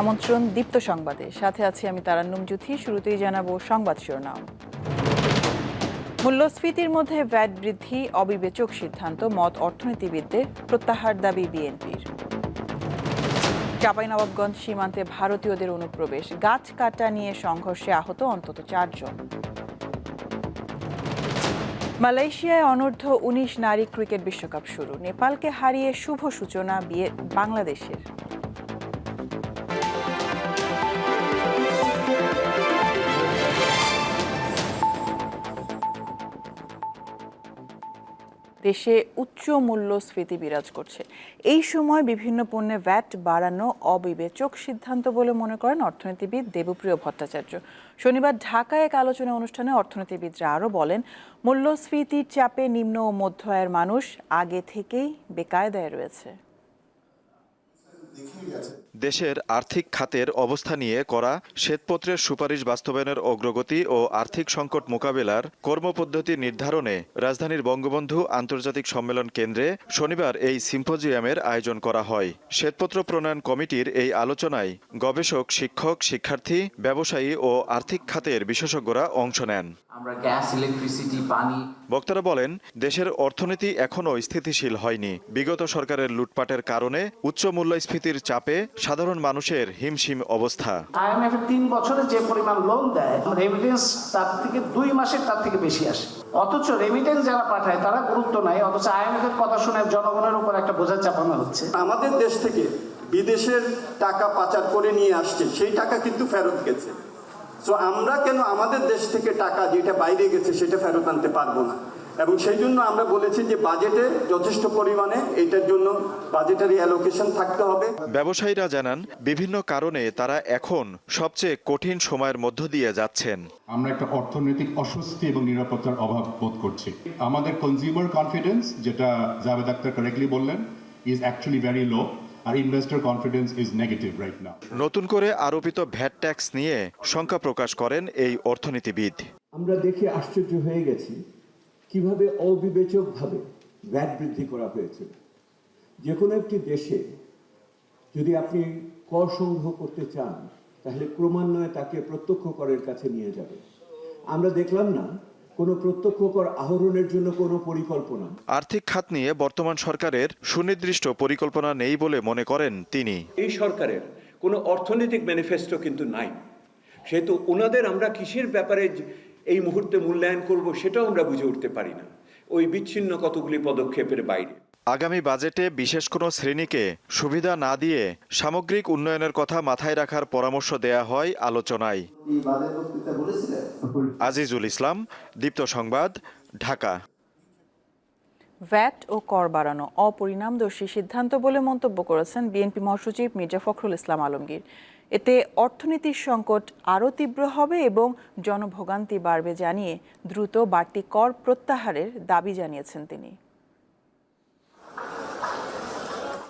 আমন্ত্রণ দীপ্ত সংবাদে। সাথে আছি আমি তারান্নুম জুথি শুরুতেই জানাব সংবাদ শিরোনাম। মূল্যস্ফীতির মধ্যে ভ্যাট বৃদ্ধি, অবিবেচক সিদ্ধান্ত, মত অর্থনীতিবিদদের প্রত্যাহার দাবি বিএনপির। চাঁপাইনবাবগঞ্জ সীমান্তে ভারতীয়দের অনুপ্রবেশ, গাছ কাটা নিয়ে সংঘর্ষে আহত অন্তত চারজন। মালয়েশিয়ায় অনূর্ধ্ব উনিশ নারী ক্রিকেট বিশ্বকাপ শুরু, নেপালকে হারিয়ে শুভ সূচনা বিয়ে বাংলাদেশের। দেশে উচ্চ মূল্যস্ফীতি বিরাজ করছে। এই সময় বিভিন্ন পণ্যে ভ্যাট বাড়ানো অবিবেচক সিদ্ধান্ত বলে মনে করেন অর্থনীতিবিদ দেবপ্রিয় ভট্টাচার্য। শনিবার ঢাকায় এক আলোচনা অনুষ্ঠানে অর্থনীতিবিদরা আরও বলেন মূল্যস্ফীতির চাপে নিম্ন ও মধ্য আয়ের মানুষ আগে থেকেই বেকায়দায় রয়েছে। দেশের আর্থিক খাতের অবস্থা নিয়ে করা শ্বেতপত্রের সুপারিশ বাস্তবায়নের অগ্রগতি ও আর্থিক সংকট মোকাবেলার কর্মপদ্ধতি নির্ধারণে রাজধানীর বঙ্গবন্ধু আন্তর্জাতিক সম্মেলন কেন্দ্রে শনিবার এই সিম্পোজিয়ামের আয়োজন করা হয়। শ্বেতপত্র প্রণয়ন কমিটির এই আলোচনায় গবেষক শিক্ষক শিক্ষার্থী ব্যবসায়ী ও আর্থিক খাতের বিশেষজ্ঞরা অংশ নেন। আমরা গ্যাস ইলেকট্রিসিটি পানি বক্তারা বলেন দেশের অর্থনীতি এখনও স্থিতিশীল হয়নি। বিগত সরকারের লুটপাটের কারণে উচ্চ মূল্যস্ফীতির চাপে সাধারণ মানুষের হিমশিম অবস্থা। আইএমএফ তিন বছরে যে পরিমাণ লোন দেয় রেমিটেন্স তার থেকে দুই মাসের তার থেকে বেশি আসে। অথচ রেমিটেন্স যারা পাঠায় তারা গুরুত্ব নাই অথচ আইএমএফ এর কথা শুনে জনগণের উপর একটা বোঝা চাপানো হচ্ছে। আমাদের দেশ থেকে বিদেশের টাকা পাচার করে নিয়ে আসছে সেই টাকা কিন্তু ফেরত গেছে। সো আমরা কেন আমাদের দেশ থেকে টাকা যেটা বাইরে গেছে সেটা ফেরত আনতে পারব না? এবং সেই জন্য আমরা বলেছি যে বাজেটে যথেষ্ট পরিমাণে এটার জন্য বাজেটারি অ্যালোকেশন থাকতে হবে। ব্যবসায়ীরা জানান বিভিন্ন কারণে তারা এখন সবচেয়ে কঠিন সময়ের মধ্য দিয়ে যাচ্ছেন। আমরা একটা অর্থনৈতিক অস্বস্তি এবং নিরাপত্তার অভাব বোধ করছি। আমাদের কনজিউমার কনফিডেন্স যেটা জাভেদ আক্তার কারেক্টলি বললেন is actually very low R investor confidence is negative right now নতুন করে আরোপিত ভ্যাট ট্যাক্স নিয়ে শঙ্কা প্রকাশ করেন এই অর্থনীতিবিদ। আমরা দেখে আশ্চর্য হয়ে গেছি কীভাবে অবিবেচকভাবে ভ্যাট বৃদ্ধি করা হয়েছে? যে কোনো একটি দেশে যদি আপনি কর সংগ্রহ করতে চান তাহলে ক্রমান্বয়ে তাকে প্রত্যক্ষ করের কাছে নিয়ে যাবে। আমরা দেখলাম না কোনো প্রত্যক্ষ কর আহরণের জন্য কোনো পরিকল্পনা। আর্থিক খাত নিয়ে বর্তমান সরকারের সুনির্দিষ্ট পরিকল্পনা নেই বলে মনে করেন তিনি। এই সরকারের কোনো অর্থনৈতিক ম্যানিফেস্টো কিন্তু নাই। সেহেতু ওনাদের আমরা কিসের ব্যাপারে এই মুহূর্তে মূল্যায়ন করব সেটাও আমরা বুঝে উঠতে পারি না। ওই বিচ্ছিন্ন কতগুলি পদক্ষেপের বাইরে। আগামী বাজেটে বিশেষ কোনো শ্রেণীকে সুবিধা না দিয়ে সামগ্রিক উন্নয়নের কথা মাথায় রাখার পরামর্শ দেয়া হয় আলোচনায়। আজিজুল ইসলাম দীপ্ত সংবাদ ঢাকা। ভ্যাট ও কর বাড়ানো অপরিণামদর্শী সিদ্ধান্ত বলে মন্তব্য করেছেন বিএনপি মহাসচিব মির্জা ফখরুল ইসলাম আলমগীর। এতে অর্থনীতির সংকট আরও তীব্র হবে এবং জনভোগান্তি বাড়বে জানিয়ে দ্রুত বাড়তি কর প্রত্যাহারের দাবি জানিয়েছেন তিনি।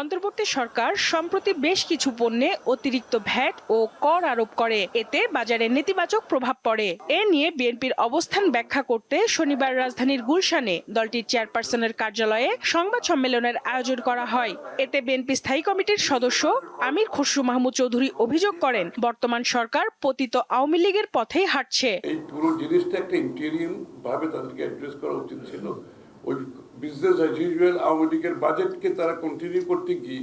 অন্তর্বর্তী সরকার সম্প্রতি বেশ কিছু পণ্যে অতিরিক্ত ভ্যাট ও কর আরোপ করে। এতে বাজারে নেতিবাচক প্রভাব পড়ে। এ নিয়ে বিএনপির অবস্থান ব্যাখ্যা করতে শনিবার রাজধানীর গুলশানে দলটির চেয়ারপারসনের কার্যালয়ে সংবাদ সম্মেলনের আয়োজন করা হয়। এতে বিএনপি স্থায়ী কমিটির সদস্য আমির খসরু মাহমুদ চৌধুরী অভিযোগ করেন, বর্তমান সরকার পতিত আওয়ামী লীগের পথেই হাঁটছে। এই পুরো জিনিসটা একটা ইন্টেরিয়াম ভাবে তাদেরকে অ্যাড্রেস করা উচিত ছিল। ওই বিজনেস অ্যাজ ইউজুয়াল আওয়ামী লীগের বাজেটকে তারা কন্টিনিউ করতে গিয়ে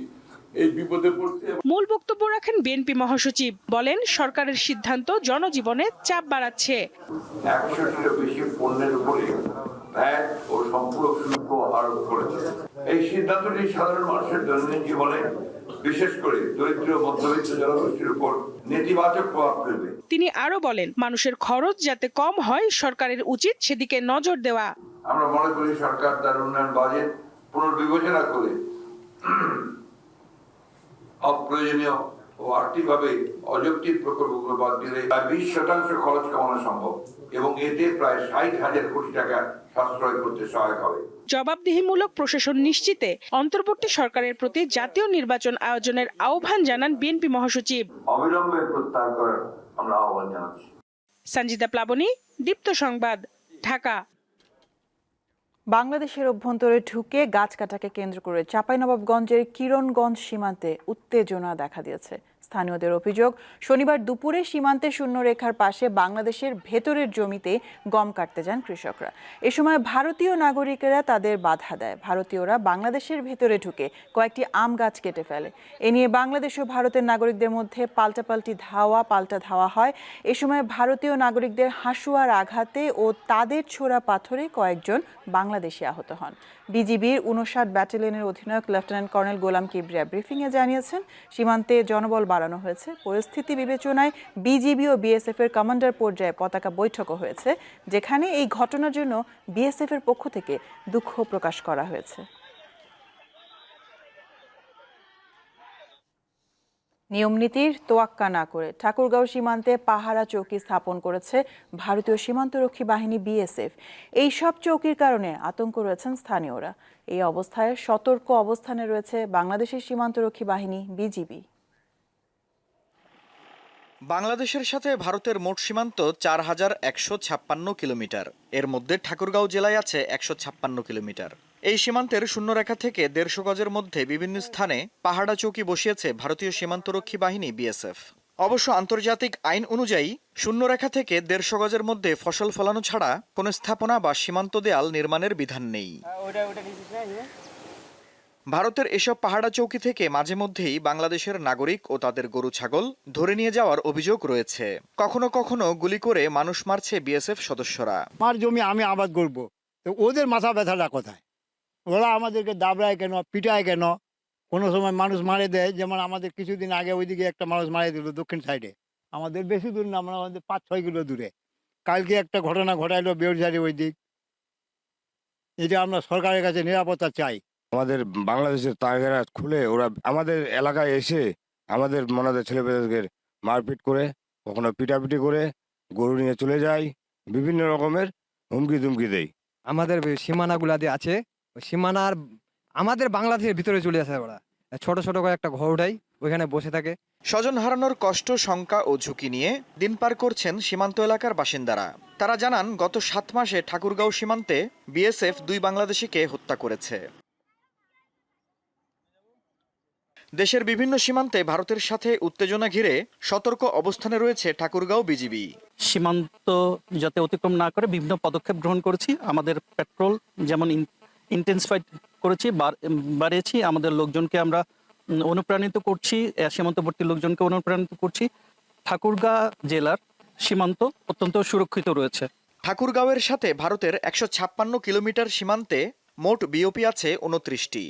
এই বিপদে পড়ছে। মূল বক্তব্য রাখেন বিএনপি মহাসচিব। বলেন সরকারের সিদ্ধান্ত জনজীবনে চাপ বাড়াচ্ছে। একশোটিরও বেশি পণ্যের উপরে ভ্যাট ও সম্পূরক শুল্ক আরোপ করেছে। এই সিদ্ধান্তটি সাধারণ মানুষের দৈনন্দিন জীবনে বিশেষ করে দরিদ্র মধ্যবিত্ত জনগোষ্ঠীর উপর নেতিবাচক প্রভাব ফেলবে। তিনি আরও বলেন মানুষের খরচ যাতে কম হয় সরকারের উচিত সেদিকে নজর দেওয়া। আমরা মনে করি সরকার তার উন্নয়ন বাজেট পুনর্বিবেচনা করে অপ্রয়োজনীয় ও আর্থিকভাবে অযৌক্তিক প্রকল্পগুলো বাদ দিলে প্রায় বিশ শতাংশ খরচ কমানো সম্ভব এবং এতে প্রায় ষাট হাজার কোটি টাকা সাশ্রয় করতে সহায়ক হবে। জবাবদিহিমূলক প্রশাসন নিশ্চিতে অন্তর্বর্তী সরকারের প্রতি জাতীয় নির্বাচন আয়োজনের আহ্বান জানান বিএনপি মহাসচিব। অবিলম্বে প্রত্যাহার করার আমরা আহ্বান জানাচ্ছি। সঞ্জিতা প্লাবনী দীপ্ত সংবাদ ঢাকা। বাংলাদেশের অভ্যন্তরে ঢুকে গাছ কাটাকে কেন্দ্র করে চাঁপাইনবাবগঞ্জের কিরণগঞ্জ সীমান্তে উত্তেজনা দেখা দিয়েছে। স্থানীয়দের অভিযোগ, শনিবার দুপুরে সীমান্তে শূন্যরেখার পাশে বাংলাদেশের ভেতরের জমিতে গম কাটতে যান কৃষকরা। এ সময় ভারতীয় নাগরিকেরা তাদের বাধা দেয়। ভারতীয়রা বাংলাদেশের ভেতরে ঢুকে কয়েকটি আম গাছ কেটে ফেলে। এ নিয়ে বাংলাদেশ ও ভারতের নাগরিকদের মধ্যে পাল্টাপাল্টি ধাওয়া, পাল্টা ধাওয়া হয়। এ সময় ভারতীয় নাগরিকদের হাসুয়ার আঘাতে ও তাদের ছোড়া পাথরে কয়েকজন বাংলাদেশি আহত হন। বিজিবির উনষাট ব্যাটালিয়নের অধিনায়ক লেফটেন্যান্ট কর্নেল গোলাম কিবরিয়া ব্রিফিংয়ে জানিয়েছেন, সীমান্তে জনবল বাড়ানো হয়েছে। পরিস্থিতি বিবেচনায় বিজিবি ও বিএসএফ এর কমান্ডার পর্যায়ে পতাকা বৈঠকও হয়েছে, যেখানে এই ঘটনার জন্য বিএসএফ এর পক্ষ থেকে দুঃখ প্রকাশ করা হয়েছে। নিয়মনীতির তোয়াক্কা না করে ঠাকুরগাঁও সীমান্তে পাহারা চৌকি স্থাপন করেছে ভারতীয় সীমান্তরক্ষী বাহিনী বিএসএফ। এই সব চৌকির কারণে আতঙ্ক রয়েছেন স্থানীয়রা। এই অবস্থায় সতর্ক অবস্থানে রয়েছে বাংলাদেশের সীমান্তরক্ষী বাহিনী বিজিবি। বাংলাদেশের সাথে ভারতের মোট সীমান্ত চার হাজার একশো ছাপ্পান্ন কিলোমিটার। এর মধ্যে ঠাকুরগাঁও জেলায় আছে একশো ছাপ্পান্ন কিলোমিটার। এই সীমান্তের শূন্যরেখা থেকে দেড়শো গজের মধ্যে বিভিন্ন স্থানে পাহাড়া চৌকি বসিয়েছে ভারতীয় সীমান্তরক্ষী বাহিনী বিএসএফ। অবশ্য আন্তর্জাতিক আইন অনুযায়ী, শূন্যরেখা থেকে দেড়শো গজের মধ্যে ফসল ফলানো ছাড়া কোনো স্থাপনা বা সীমান্ত দেয়াল নির্মাণের বিধান নেই। ভারতের এসব পাহাড়া চৌকি থেকে মাঝে মধ্যেই বাংলাদেশের নাগরিক ও তাদের গরু ছাগল ধরে নিয়ে যাওয়ার অভিযোগ রয়েছে। কখনো কখনো গুলি করে মানুষ মারছে বিএসএফ সদস্যরা। আমার জমি আমি আবাদ করব। তো ওদের মাথা ব্যথাটা কোথায়? ওরা আমাদেরকে দাবড়ায় কেন, পিটায় কেন? কোনো সময় মানুষ মারে দেয়, যেমন আমাদের কিছুদিন আগে ওইদিকে একটা মানুষ মারে দিল দক্ষিণ সাইডে। আমাদের বেশি দূর না আমরা আমাদের পাঁচ, ছয় কিলো দূরে। কালকে একটা ঘটনা ঘটাইলো বেউরঝাড়ি ওই দিক। এটা আমরা সরকারের কাছে নিরাপত্তা চাই। আমাদের বাংলাদেশের তাগেরা খুলে ওরা আমাদের এলাকায় এসে আমাদের মনাদের ছেলেপেলেদের মারপিট করে কখনো পিটাপিটি করে গরু নিয়ে চলে যায় বিভিন্ন রকমের হুমকি দুমকি দেয়। আমাদের সীমানাগুলা দিয়ে আছে। ওই সীমানার আমাদের বাংলাদেশের ভিতরে চলে আসে ওরা। ছোট ছোট করে একটা ঘর উঠাই ওইখানে বসে থাকে। স্বজন হারানোর কষ্ট শঙ্কা ও ঝুঁকি নিয়ে দিন পার করছেন সীমান্ত এলাকার বাসিন্দারা। তারা জানান গত সাত মাসে ঠাকুরগাঁও সীমান্তে বিএসএফ দুই বাংলাদেশিকে হত্যা করেছে। দেশের বিভিন্ন সীমান্তে ভারতের সাথে উত্তেজনা ঘিরে সতর্ক অবস্থানে রয়েছে ঠাকুরগাঁও বিজিবি। সীমান্ত যাতে অতিক্রম না করে বিভিন্ন পদক্ষেপ গ্রহণ করেছি আমাদের পেট্রোল যেমন ইন্টেন্সিফাইড করেছি বাড়িয়েছি আমাদের লোকজনকে আমরা অনুপ্রাণিত করছি সীমান্তবর্তী লোকজনকে অনুপ্রাণিত করছি। ঠাকুরগাঁ জেলার সীমান্ত অত্যন্ত সুরক্ষিত রয়েছে। ঠাকুরগাঁওয়ের সাথে ভারতের একশো ছাপ্পান্ন কিলোমিটার সীমান্তে মোট বিওপি আছে উনত্রিশটি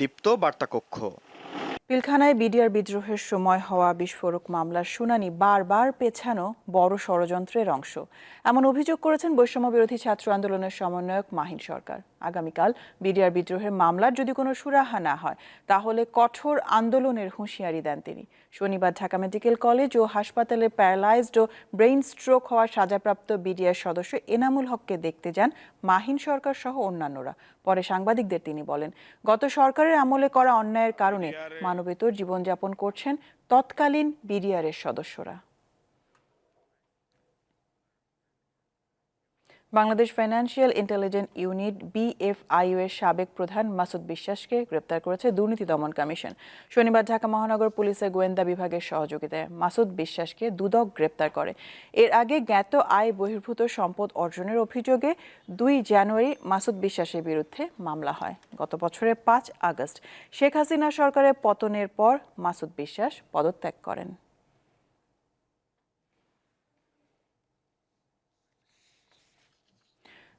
দীপ্ত বার্তাকক্ষ। পিলখানায় বিডিআর বিদ্রোহের সময় হওয়া বিস্ফোরক মামলার শুনানি বারবার পেছানো বড় ষড়যন্ত্রের অংশ। এমন অভিযোগ করেছেন বৈষম্য বিরোধী ছাত্র আন্দোলনের সমন্বয়ক মাহিন সরকার। আগামীকাল বিডিআর বিদ্রোহের মামলার যদি কোনো সুরাহা না হয় তাহলে কঠোর আন্দোলনের হুঁশিয়ারি দেন তিনি। শনিবার ঢাকা মেডিকেল কলেজ ও হাসপাতালে প্যারালাইজড ও ব্রেইন স্ট্রোক হওয়া সাজাপ্রাপ্ত বিডিআর সদস্য এনামুল হককে দেখতে যান মাহিন সরকার সহ অন্যান্যরা। পরে সাংবাদিকদের তিনি বলেন গত সরকারের আমলে করা অন্যায়ের কারণে মানবেতর জীবনযাপন করছেন তৎকালীন বিডিআরের সদস্যরা। Bangladesh financial intelligence unit BFIU এর সাবেক প্রধান মাসুদ বিশ্বাসকে গ্রেপ্তার করেছে দুর্নীতি দমন কমিশন। শনিবার ঢাকা মহানগর পুলিশের গোয়েন্দা বিভাগের সহযোগিতায় মাসুদ বিশ্বাসকে দুদক গ্রেপ্তার করে। এর আগে জ্ঞাত আয় বহির্ভূত সম্পদ অর্জনের অভিযোগে দুই জানুয়ারি মাসুদ বিশ্বাসের বিরুদ্ধে মামলা হয়। গত বছরের পাঁচ আগস্ট শেখ হাসিনা সরকারের পতনের পর মাসুদ বিশ্বাস পদত্যাগ করেন।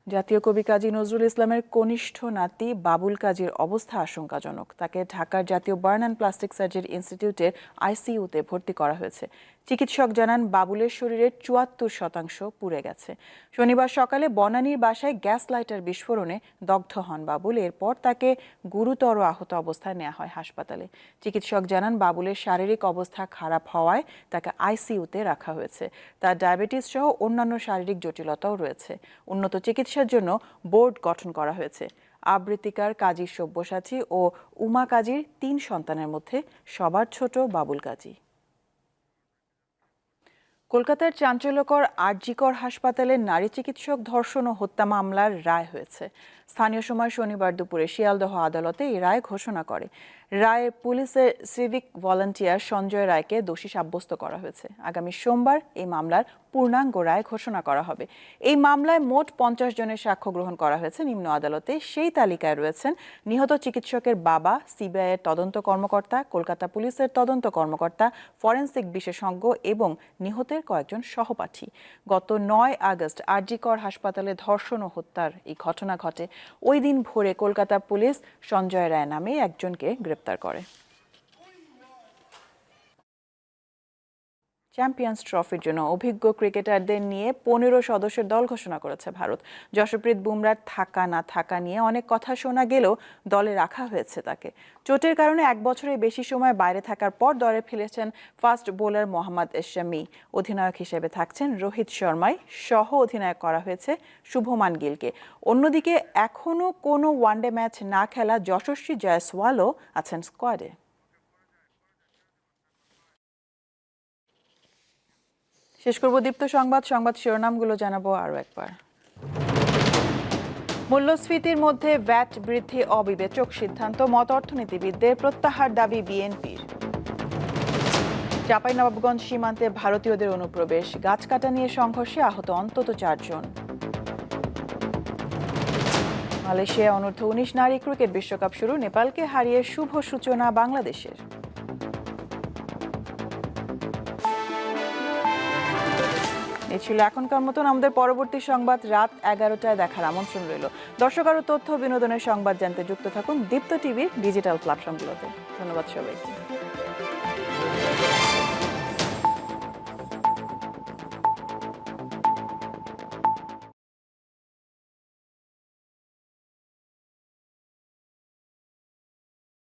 জাতীয় কবি কাজী নজরুল ইসলামের কনিষ্ঠ নাতি বাবুল কাজীর অবস্থা আশঙ্কাজনক। তাকে ঢাকার জাতীয় বার্ন অ্যান্ড প্লাস্টিক সার্জারি ইনস্টিটিউটের আইসিইউতে ভর্তি করা হয়েছে। চিকিৎসক জানান, বাবুলের শরীরের চুয়াত্তর শতাংশ পুড়ে গেছে। শনিবার সকালে বনানীর বাসায় গ্যাস লাইটার বিস্ফোরণে দগ্ধ হন বাবুল। এরপর তাকে গুরুতর আহত অবস্থায় নেওয়া হয় হাসপাতালে। চিকিৎসক জানান, বাবুলের শারীরিক অবস্থা খারাপ হওয়ায় তাকে আইসিইউতে রাখা হয়েছে। তার ডায়াবেটিস সহ অন্যান্য শারীরিক জটিলতাও রয়েছে। উন্নত চিকিৎসার জন্য বোর্ড গঠন করা হয়েছে। আবৃত্তিকার কাজী সব্যসাচী ও উমা কাজীর তিন সন্তানের মধ্যে সবার ছোট বাবুল কাজী। কলকাতার চাঞ্চল্যকর আরজিকর হাসপাতালে নারী চিকিৎসক ধর্ষণ ও হত্যা মামলার রায় হয়েছে। স্থানীয় সময় শনিবার দুপুরে শিয়ালদহ আদালতে এই রায় ঘোষণা করে। রায়ে পুলিশের সিভিক ভলান্টিয়ার সঞ্জয় রায়কে দোষী সাব্যস্ত করা হয়েছে। আগামী সোমবার এই মামলার পূর্ণাঙ্গ রায় ঘোষণা করা হবে। এই মামলায় মোট পঞ্চাশ জনের সাক্ষ্য গ্রহণ করা হয়েছে নিম্ন আদালতে। সেই তালিকায় রয়েছেন নিহত চিকিৎসকের বাবা সিবিআইয়ের তদন্ত কর্মকর্তা, কলকাতা পুলিশের তদন্ত কর্মকর্তা, ফরেনসিক বিশেষজ্ঞ এবং নিহতের কয়েকজন সহপাঠী। গত নয় আগস্ট আরজিকর হাসপাতালে ধর্ষণ ও হত্যার এই ঘটনা ঘটে। ওই দিন ভোরে কলকাতা পুলিশ সঞ্জয় রায় নামে একজনকে গ্রেপ্তার করে। চ্যাম্পিয়ন্স ট্রফির জন্য অভিজ্ঞ ক্রিকেটারদের নিয়ে পনেরো সদস্যের দল ঘোষণা করেছে ভারত। যশপ্রীত বুমরার থাকা না থাকা নিয়ে অনেক কথা শোনা গেলেও দলে রাখা হয়েছে তাকে। চোটের কারণে এক বছরের বেশি সময় বাইরে থাকার পর দলে ফিরেছেন ফাস্ট বোলার মোহাম্মদ এশামি। অধিনায়ক হিসেবে থাকছেন রোহিত শর্মাই। সহ অধিনায়ক করা হয়েছে শুভমান গিলকে। অন্যদিকে এখনও কোনো ওয়ানডে ম্যাচ না খেলা যশস্বী জয়সওয়ালও আছেন স্কোয়াডে। শেষ করব দীপ্ত সংবাদ সংবাদ শিরোনামগুলো জানাব আরও একবার। মূল্যস্ফীতির মধ্যে ভ্যাট বৃদ্ধি অবিবেচক সিদ্ধান্ত, মত অর্থনীতিবিদদের প্রত্যাহার দাবি বিএনপির। চাঁপাইনবাবগঞ্জ সীমান্তে ভারতীয়দের অনুপ্রবেশ, গাছ কাটা নিয়ে সংঘর্ষে আহত অন্তত চারজন। মালয়েশিয়া অনূর্ধ্ব উনিশ নারী ক্রিকেট বিশ্বকাপ শুরু, নেপালকে হারিয়ে শুভ সূচনা বাংলাদেশের। এই ছিল। এখনকার মতন আমাদের পরবর্তী সংবাদ রাত এগারোটায় দেখার আমন্ত্রণ রইল। দর্শক আরও তথ্য বিনোদনের সংবাদ জানতে যুক্ত থাকুন দীপ্ত টিভির ডিজিটাল প্ল্যাটফর্মগুলোতে। ধন্যবাদ সবাইকে।